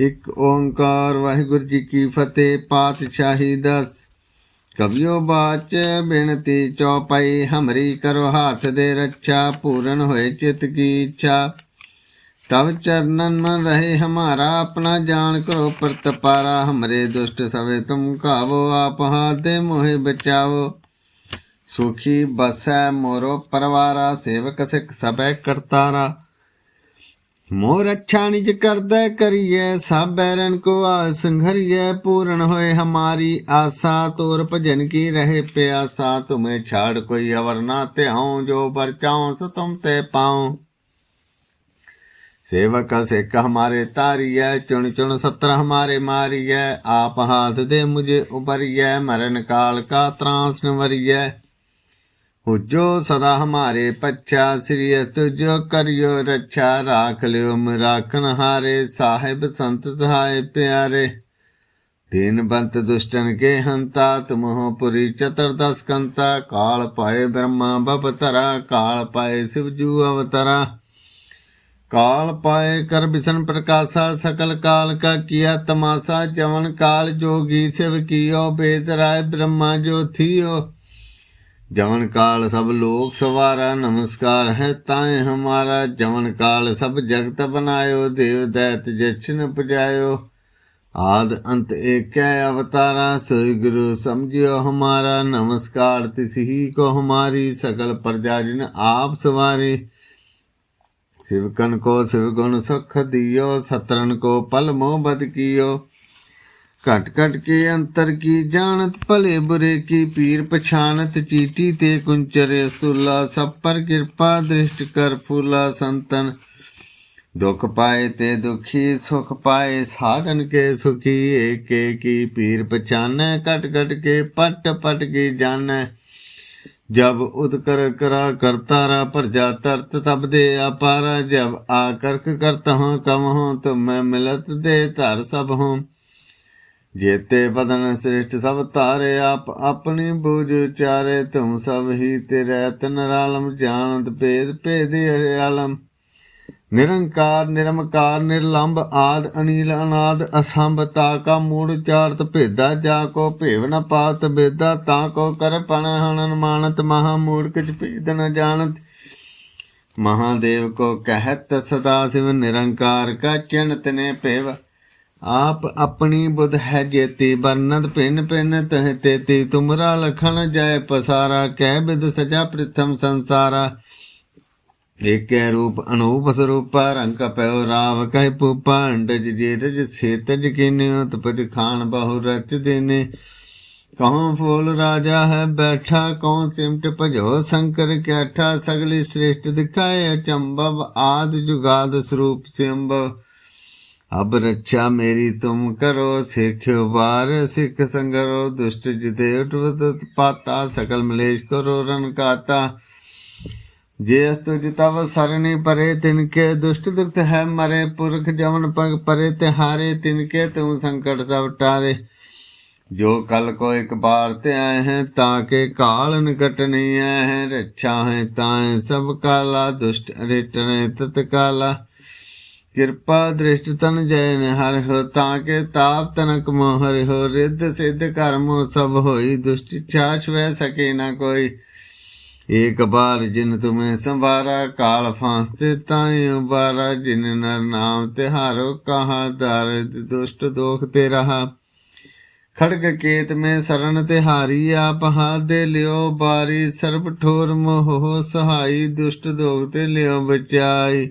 ਇੱਕ ਓੰਕਾਰ, ਵਾਹਿਗੁਰੂ ਜੀ ਕੀ ਫਤਿਹ, ਪਾਤਸ਼ਾਹੀ ਦਸ। ਕਵਿਓ ਬਾਚ ਬਿਨਤੀ ਚੌਪਈ, ਹਮਰੀ ਕਰੋ ਹੱਥ ਦੇ ਰੱਛਾ, ਪੂਰਨ ਹੋਏ ਚਿਤ ਕੀ ਇੱਛਾ। ਤਬ ਚਰਨਨ ਮਨ ਰਹੇ, ਹਮਾਰਾ ਆਪਣਾ ਜਾਣ ਕਰੋ ਪ੍ਰਤਪਾਰਾ ਹਮਰੇ ਦੁਸ਼ਟ ਸਵੇ, ਤੁਮ ਕਾਵੋ ਆਪ ਹਾਥ ਮੋਹਿ ਬਚਾਵੋ। ਸੁਖੀ ਬਸੈ ਮੋਰੋ ਪਰਵਾਰਾ, ਸੇਵਕ ਸਿਖ ਸਬੈ ਕਰਤਾਰਾ। ਮੋਰ ਅੱਛਾ ਨਿਜ ਕਰਦਾ ਕਰੀਏ ਸਭ ਬੈਰਨ ਕੋ ਆ ਸੰਘਰੀਏ ਪੂਰਨ ਹੋਏ ਹਮਾਰੀ ਆਸਾ ਤੋਰ ਭਜਨ ਕੀ ਰਹੇ ਪਿਆਸਾ ਤੁਮੇ ਛਾੜ ਕੋਈ ਅਵਰ ਨਾ ਧਿਆਉ ਜੋ ਪਰ ਚਾਉ ਸੋ ਤੁਮ ਤੇ ਪਾਉ सेवक सिख हमारे तारिय चुन चुन सत्र हमारे मारिय आप हाथ दे मुझे उबरिय मरण काल का त्रास नवरिय ਹੋ ਜੋ ਸਦਾ ਹਮਾਰੇ ਪੱਛਾ, ਸ੍ਰੀ ਤੁਜੋ ਕਰਿਓ ਰੱਛਾ, ਰਾਖ ਲਿਓ ਮਰਾਖਣ ਹਾਰੇ, ਸਾਹਿਬ ਸੰਤ ਸਹਾਇ ਪਿਆਰੇ। ਤੀਨ ਬੰਤ ਦੁਸ਼ਟਨ ਕੇ ਹੰਤਾ ਤੁਮ ਹੋ ਪੁਰੀ ਚਤਰ ਦਸ ਕੰਤਾ, ਕਾਲ ਪਾਏ ਬ੍ਰਹਮਾ ਬਪਤਰਾ ਕਾਲ ਪਾਏ ਸਿਵਜੂ ਅਵਤਰਾ। ਕਾਲ ਪਾਏ ਕਰ ਬਿਸ਼ਨ ਪ੍ਰਕਾਸ਼ਾ, ਸਕਲ ਕਾਲ ਕਾ ਕੀਆ ਤਮਾਸਾ, ਚਵਨ ਕਾਲ ਜੋਗੀ ਸਿਵ ਕੀਓ ਬੇਦਰਾਏ ਬ੍ਰਹਮਾ ਜੋ ਥੀਓ ਜਵਨ ਕਾਲ ਸਭ ਲੋਕ ਸਵਾਰਾ, ਨਮਸਕਾਰ ਹੈ ਤਾਏ ਹਮਾਰਾ। ਜਵਨ ਕਾਲ ਸਭ ਜਗਤ ਬਨਾਇਓ, ਦੇਵ ਦੈਤ ਜਚਨ ਪਜਾਇਓ। ਆਦ ਅੰਤ ਏਕੈ ਅਵਤਾਰਾ ਸੋਈ ਗੁਰੂ ਸਮਝਿਓ ਹਮਾਰਾ। ਨਮਸਕਾਰ ਤਿਸਹੀ ਕੋ ਹਮਾਰੀ, ਸਕਲ ਪ੍ਰਜਾ ਜਿਨ ਆਪ ਸਵਾਰੀ। ਸਿਵਕਨ ਕੋ ਸਿਵਗੁਣ ਸੁਖ ਦਿਓ ਸਤਰਨ ਕੋ ਪਲ ਮੋਹ ਬਦ ਕੀਓ। ਘਟ ਘਟ ਕੇ ਅੰਤਰ ਕੀ ਜਾਣਤ, ਭਲੇ ਬੁਰੇ ਕੀ ਪੀਰ ਪਛਾਨਤ ਚੀਟੀ ਤੇ ਕੁੰਚਰ ਸੁਲਾ ਸਭ ਪਰ ਕਿਰਪਾ ਦ੍ਰਿਸ਼ਟ ਕਰ ਫੂਲਾ ਸੰਤਨ। ਦੁਖ ਪਾਏ ਤੇ ਦੁਖੀ, ਸੁਖ ਪਾਏ ਸਾਧਨ ਕੇ ਸੁਖੀ, ਏਕੇ ਕੀ ਪੀਰ ਪਛਾਨੈ, ਘਟ ਘਟ ਕੇ ਪਟ ਪਟ ਕੀ ਜਾਣੈ। ਜਬ ਉਦਕਰ ਕਰਾ ਕਰਤਾਰਾ ਜਾ ਤਰਤ ਤਬ ਦੇ ਆਪਾਰਾ ਜਬ ਆ ਕਰਕ ਕਰਤਾ ਹਾਂ ਕਮ ਹਾਂ ਤੁਮ ਮੈਂ ਮਿਲਤ ਦੇ ਧਰ ਸਭ ਹਾਂ ਜੇਤੇ ਬਦਨ ਸ੍ਰਿਸ਼ਟ ਸਭ ਤਾਰੇ ਆਪ ਆਪਣੀ ਬੂਝ ਉਚਾਰੇ, ਤੁਮ ਸਭ ਹੀ ਤੇਰੇ ਤਨ ਰਾਲਮ, ਜਾਣਤ ਭੇਦ ਭੇਦ ਹਰਿ ਆਲਮ। ਨਿਰੰਕਾਰ, ਨਿਰਮਕਾਰ ਨਿਰਲੰਭ ਆਦ, ਅਨੀਲ, ਅਨਾਦ, ਅਸੰਭ, ਤਾ ਕਾ ਮੂੜ ਚਾਰਤ ਭੇਦਾ, ਜਾ ਕੋ ਭੇਵ ਨ ਪਾਤ, ਬੇਦਾ, ਤਾ ਕੋ ਕਰ ਪਣ ਮਾਨਤ ਮਹਾ ਮੂੜ ਕਿਛ ਭੇਦ ਨ ਜਾਣਤ। ਮਹਾਦੇਵ ਕੋ ਕਹਿਤ, ਸਦਾ ਸਿਵ ਨਿਰੰਕਾਰ ਕਾ ਚਿੰਤ ਨੇ ਭੇਵ। ਆਪ ਆਪਣੀ ਬੁੱਧ ਹੈ ਜੇਤੀ ਬਰਨਦ ਪਿੰਨ ਪਿੰਨ ਤਹ ਤੇਤੀ ਤੁਮਰਾ ਲਖਣ ਜੈ ਪਸਾਰਾ, ਕਹਿ ਬਿਦ ਸਜਾ ਪ੍ਰਥਮ ਸੰਸਾਰਾ। ਏਕੈ ਰੂਪ ਅਨੂਪ ਸਰੂਪ, ਰੰਗ ਕਪਿਓ ਰਾਵ ਕਹਿ ਪੂਪੰਡ ਜੇ ਰਜ ਸੇਤਜ ਕਿਨੇ, ਉਤਪਜ ਖਾਨ ਬਹੁ ਰਚ ਦੇਨੇ। ਕਹਉ ਫੋਲ ਰਾਜਾ ਹੈ ਬੈਠਾ, ਕਉ ਸਿਮਟ ਭਜੋ ਸ਼ੰਕਰ ਕੈਠਾ, ਸਗਲੀ ਸ੍ਰਿਸ਼ਟ ਦਿਖਾਏ ਅਚੰਭਵ, ਆਦ ਜੁਗਾਦ ਸਰੂਪ ਸਿਮਭਵ ਅਬ ਰੱਛਾ ਮੇਰੀ ਤੁਮ ਕਰੋ ਸਿੱਖਿਓ ਵਾਰ ਸਿੱਖ ਸੰਗਰੋ ਦੁਸ਼ਟ ਜਿਤੇ ਉਠਵਤ ਪਾਤਾ ਸਕਲ ਮਲੇਸ਼ ਕਰੋ ਰਨ ਕਾਤਾ ਜੇ ਅਸਤੁ ਤਵ ਸਰਣੀ ਪਰੇ ਤਿਨਕੇ ਦੁਸ਼ਟ ਦੁਖਤ ਹੈ ਮਰੇ ਪੁਰਖ ਜਮਨ ਪਗ ਪਰੇ ਤੇ ਹਾਰੇ ਤਿਨਕੇ ਤੂੰ ਸੰਕਟ ਸਭ ਟਾਰੇ ਜੋ ਕਲ ਕੋ ਇੱਕ ਬਾਰ ਤੇ ਆਏ ਹੈ ਤਾਂ ਕੇ ਕਾਲ ਨਿਕਟ ਨਹੀਂ ਆਏ ਹੈ ਰੱਛਾ ਹੈ ਤਾਂ ਸਭ ਕਾਲਾ ਦੁਸ਼ਟ ਰਿਟਨੇ ਤਤ ਕਾਲਾ ਕਿਰਪਾ ਦ੍ਰਿਸ਼ਟ ਤਨ ਜੈਨ ਹਰਿ ਹੋ, ਤਾਂ ਕੇ ਤਾਪ ਤਨਕ ਮੋਹ ਹੋ, ਰਿੱਧ ਸਿੱਧ ਕਰਮ ਸਭ ਹੋਈ, ਦੁਸ਼ਟ ਚਾਛ ਵੈ ਸਕੇ ਨਾ ਕੋਈ। ਏਕ ਬਾਰ ਜਿਨ ਤੁਮੇ ਸੰਵਾਰਾ, ਕਾਲ ਫਾਂਸ ਤੇ ਤਾਏ ਬਾਰਾ ਜਿਨ ਨਰ ਨਾਮ ਤੇ ਹਾਰੋ ਕਹਾ ਦਰਦ ਦੁਸ਼ਟ ਦੋਖ ਤੇ ਰਹਾ। ਖੜਗ ਕੇਤ ਮੇ ਸਰਨ ਤੇ ਹਾਰੀ, ਆਪ ਹਾਦੇ ਲਿਓ ਬਾਰੀ, ਸਰਬ ਠੋਰ ਮੋਹ ਸਹਾਈ, ਦੁਸ਼ਟ ਦੋਖ ਤੇ ਲਿਓ ਬਚਾਈ।